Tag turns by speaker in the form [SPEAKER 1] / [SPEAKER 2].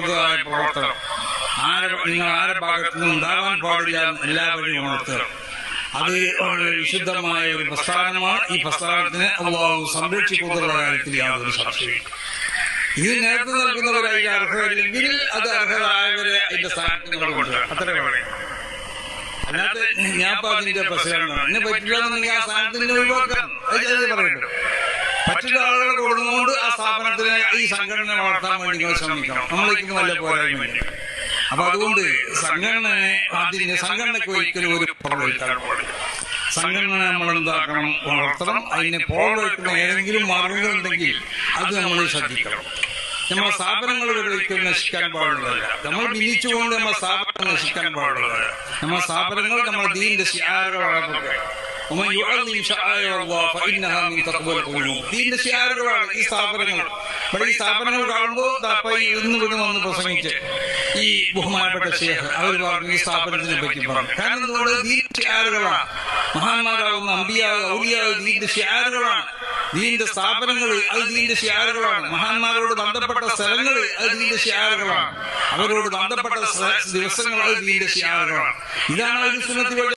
[SPEAKER 1] പുതുതായ പ്രവർത്തനം. ആരെ നിങ്ങൾ ആരുടെ ഭാഗത്തു നിന്നും ഉണ്ടാകാൻ പാടില്ല എല്ലാവരെയും ഉണർത്തുക അത് വളരെ വിശുദ്ധമായ ഒരു പ്രസ്ഥാനമാണ്. ഈ പ്രസ്ഥാനത്തിന് അള്ളാഹു സംരക്ഷിക്കുന്ന കാര്യത്തിൽ യാതൊരു സംശയവും ഇത് നേരത്തെ നൽകുന്നവരായി അർഹതയില്ലെങ്കിൽ അത് അർഹരായവരെ അതിന്റെ സ്ഥാനത്തിന് അത്ര അല്ലാതെ ഞാൻ പറഞ്ഞിട്ട് പ്രശ്നമാണ് എന്നെ പറ്റില്ല എന്നുണ്ടെങ്കിൽ ആ സ്ഥാനത്തിന് ഒഴിവാക്കാം. അത് പറയട്ടെ. കൊടുക്കുന്നതുകൊണ്ട് ആ സ്ഥാപനത്തിന് ഈ സംഘടന വളർത്താൻ വേണ്ടി നിങ്ങൾ ശ്രമിക്കണം. നമ്മളേക്ക് നല്ല പോരായ്മയില്ല അപ്പൊ അതുകൊണ്ട് സംഘടനയെ ആദ്യം സംഘടനയ്ക്ക് ഒരിക്കലും ഒരു പ്രോഡക്റ്റ് സംഘടന നമ്മൾ എന്താക്കണം? വളർത്തണം. അതിനെ പോകുന്ന ഏതെങ്കിലും മാർഗങ്ങൾ ഉണ്ടെങ്കിൽ അത് നമ്മൾ ശ്രദ്ധിക്കണം. നമ്മൾ സ്ഥാപനങ്ങൾ ഒരിക്കലും നശിക്കാൻ പാടുള്ളതല്ല. നമ്മൾ ഭിന്നിച്ചുകൊണ്ട് നമ്മൾ സ്ഥാപനം നശിക്കാൻ പാടുള്ളതല്ല. നമ്മൾ സ്ഥാപനങ്ങൾ നമ്മൾ ദീന്റെ ശിയാറുകൾ ദീന്റെ ഷിയാറുകളാണ് ഈ സ്ഥാപനങ്ങൾ. ഇവിടെ ഈ സ്ഥാപനങ്ങൾ കാണുമ്പോൾ താപ്പായി ഇന്ന് ഇവിടെ വന്ന് പ്രസംഗിച്ച് ഈ ബഹുമാനപ്പെട്ട ശേഖ് അവർ പറഞ്ഞു ഈ സ്ഥാപനത്തിനെ പറ്റി പറഞ്ഞു. കാരണം എന്തുകൊണ്ട് ദീന്റെ ഷിയാറുകളാണ് മഹാന്മാരാകുന്ന അമ്പിയാവ് ഔലിയാവ് ദീന്റെ ഷിയാറുകളാണ് ദീന്റെ സ്ഥാപനങ്ങൾ അത് ദീന്റെ ഷിയാറുകളാണ് മഹാന്മാരോട് ബന്ധപ്പെട്ട സ്ഥലങ്ങൾ അത് ദീന്റെ ഷിയാറുകളാണ് അവരോട് ബന്ധപ്പെട്ട ദിവസങ്ങൾ അത് ദീന്റെ ഷിയാറുകളാണ് ഇതാണ് ഒരു